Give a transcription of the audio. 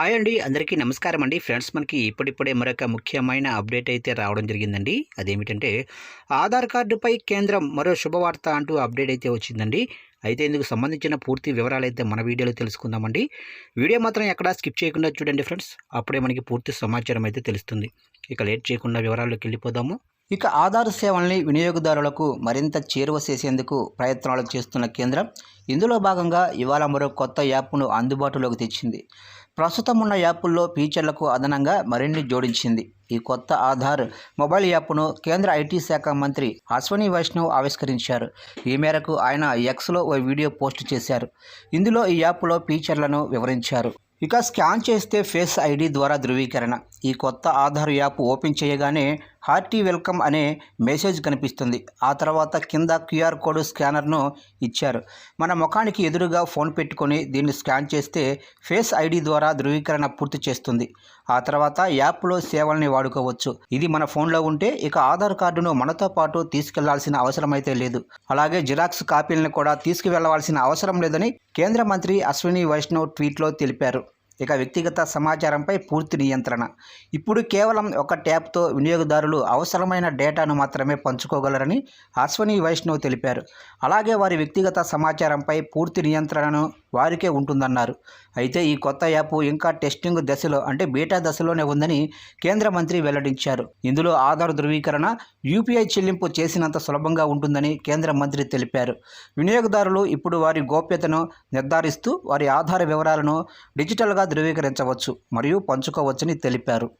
Hi అండి. అందరికీ నమస్కారం అండి. ఫ్రెండ్స్ మనకి ఇప్పుడిప్పుడే మరొక ముఖ్యమైన అప్డేట్ అయితే రావడం జరిగిందండి. అదేమిటంటే ఆధార్ కార్డుపై కేంద్రం మరో శుభవార్త అంటూ అప్డేట్ అయితే వచ్చిందండి. అయితే ఇందుకు సంబంధించిన పూర్తి వివరాలు అయితే మన వీడియోలో తెలుసుకుందామండి. వీడియో మాత్రం ఎక్కడా స్కిప్ చేయకుండా చూడండి ఫ్రెండ్స్. అప్పుడే మనకి పూర్తి సమాచారం అయితే తెలుస్తుంది. ఇక లేట్ చేయకుండా వివరాల్లోకి వెళ్ళిపోదాము. ఇక ఆధార్ సేవల్ని వినియోగదారులకు మరింత చేరువ చేసేందుకు ప్రయత్నాలు చేస్తున్న కేంద్రం ఇందులో భాగంగా ఇవాళ మరో కొత్త యాప్ను అందుబాటులోకి తెచ్చింది. ప్రస్తుతం ఉన్న యాప్ల్లో ఫీచర్లకు అదనంగా మరిన్ని జోడించింది. ఈ కొత్త ఆధార్ మొబైల్ యాప్ను కేంద్ర ఐటీ శాఖ మంత్రి అశ్వని వైష్ణవ్ ఆవిష్కరించారు. ఈ మేరకు ఆయన ఎక్స్లో ఓ వీడియో పోస్ట్ చేశారు. ఇందులో ఈ యాప్లో ఫీచర్లను వివరించారు. ఇక స్కాన్ చేస్తే ఫేస్ ఐడి ద్వారా ధృవీకరణ. ఈ కొత్త ఆధార్ యాప్ ఓపెన్ చేయగానే హార్టీ వెల్కమ్ అనే మెసేజ్ కనిపిస్తుంది. ఆ తర్వాత కింద క్యూఆర్ కోడ్ స్కానర్ను ఇచ్చారు. మన ముఖానికి ఎదురుగా ఫోన్ పెట్టుకొని దీన్ని స్కాన్ చేస్తే ఫేస్ ఐడి ద్వారా ధృవీకరణ పూర్తి చేస్తుంది. ఆ తర్వాత యాప్లో సేవల్ని వాడుకోవచ్చు. ఇది మన ఫోన్లో ఉంటే ఇక ఆధార్ కార్డును మనతో పాటు తీసుకెళ్ళాల్సిన అవసరం అయితే లేదు. అలాగే జిరాక్స్ కాపీలను కూడా తీసుకువెళ్ళవలసిన అవసరం లేదని కేంద్ర మంత్రి అశ్విని వైష్ణవ్ ట్వీట్లో తెలిపారు. ఇక వ్యక్తిగత సమాచారంపై పూర్తి నియంత్రణ. ఇప్పుడు కేవలం ఒక ట్యాప్తో వినియోగదారులు అవసరమైన డేటాను మాత్రమే పంచుకోగలరని అశ్వని వైష్ణవ్ తెలిపారు. అలాగే వారి వ్యక్తిగత సమాచారంపై పూర్తి నియంత్రణను వారికే ఉంటుందన్నారు. అయితే ఈ కొత్త యాప్ ఇంకా టెస్టింగ్ దశలో అంటే బీటా దశలోనే ఉందని కేంద్ర మంత్రి వెల్లడించారు. ఇందులో ఆధార్ ధృవీకరణ యూపీఐ చెల్లింపు చేసినంత సులభంగా ఉంటుందని కేంద్ర మంత్రి తెలిపారు. వినియోగదారులు ఇప్పుడు వారి గోప్యతను నిర్ధారిస్తూ వారి ఆధార వివరాలను డిజిటల్గా ధృవీకరించవచ్చు మరియు పంచుకోవచ్చని తెలిపారు.